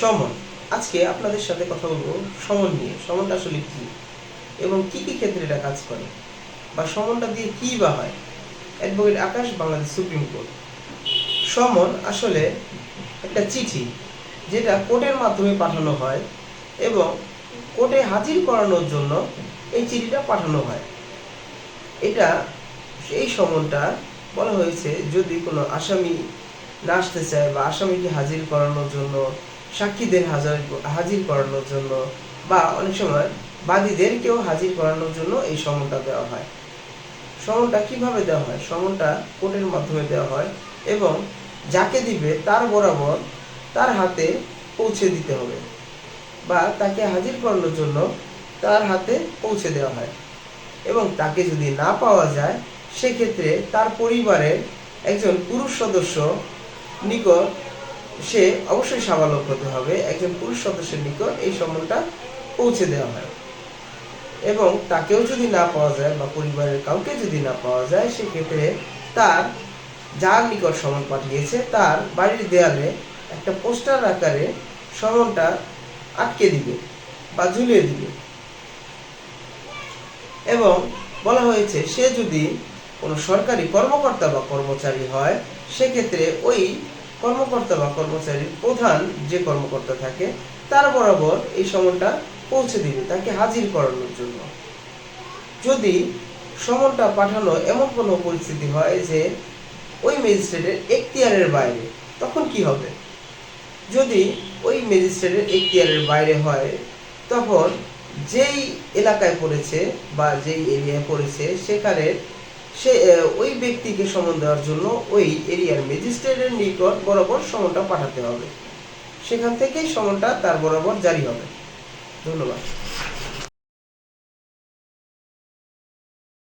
সমন। আজকে আপনাদের সাথে কথা বলব সমন নিয়ে। সমনটা আসলে কি? এবং কি কি ক্ষেত্রে এটা কাজ করে? বা সমনটা দিয়ে কি বা হয়? Advocate Akash, Bangladesh supreme court. সমন আসলে একটা চিঠি যেটা কোর্টের মাধ্যমে পাঠানো হয় এবং কোর্টে হাজির করানোর জন্য এই চিঠিটা পাঠানো হয়। এটা, এই সমনটা বলা হয়েছে যদি কোনো আসামি না আসতে চায় বা আসামিকে হাজির করানোর জন্য সাক্ষীদের হাজার হাজির করানোর জন্য বা অনেক সময় বাদীদেরকেও হাজির করানোর জন্য এই সমনটা দেওয়া হয়। সমনটা কীভাবে দেওয়া হয়? সমনটা কোর্টের মাধ্যমে দেওয়া হয় এবং যাকে দিবে তার বরাবর তার হাতে পৌঁছে দিতে হবে বা তাকে হাজির করানোর জন্য তার হাতে পৌঁছে দেওয়া হয় এবং তাকে যদি না পাওয়া যায়, সেক্ষেত্রে তার পরিবারের একজন পুরুষ সদস্য নিকট সে অবশ্যই সাবালক হতে হবে, একজন পুরুষ সদস্যের নিকট এই সম্মানটা পৌঁছে দেওয়া হয়। এবং তাকেও যদি না পাওয়া যায় বা পরিবারের কাউকে যদি না পাওয়া যায়, সেক্ষেত্রে তার যার নিকট সমন পাঠিয়েছে, তার বাড়ির দেয়ালে একটা পোস্টার আকারে সমনটা আটকে দিবে বা ঝুলিয়ে দিবে। এবং বলা হয়েছে, সে যদি কোনো সরকারি কর্মকর্তা বা কর্মচারী হয়, সেক্ষেত্রে ওই কর্মকর্তা বা কর্মচারীর প্রধান যে কর্মকর্তা থাকে, তার বরাবর এই সমনটা পৌঁছে দিবে, তাকে হাজির করানোর জন্য। যদি সমনটা পাঠানো এমন কোনো পরিস্থিতি হয় যে ওই ম্যাজিস্ট্রেটের এখতিয়ারের বাইরে, তখন কি হবে? যদি ওই ম্যাজিস্ট্রেটের এখতিয়ারের বাইরে হয়, তখন যেই এলাকায় পড়েছে বা যেই এরিয়ায় পড়েছে সেখানে সে ওই ব্যক্তিকে সমন দেওয়ার জন্য ওই এরিয়ার ম্যাজিস্ট্রেটের নিকট বরাবর সমনটা পাঠাতে হবে। সেখান থেকেই সমনটা তার বরাবর জারি হবে। ধন্যবাদ।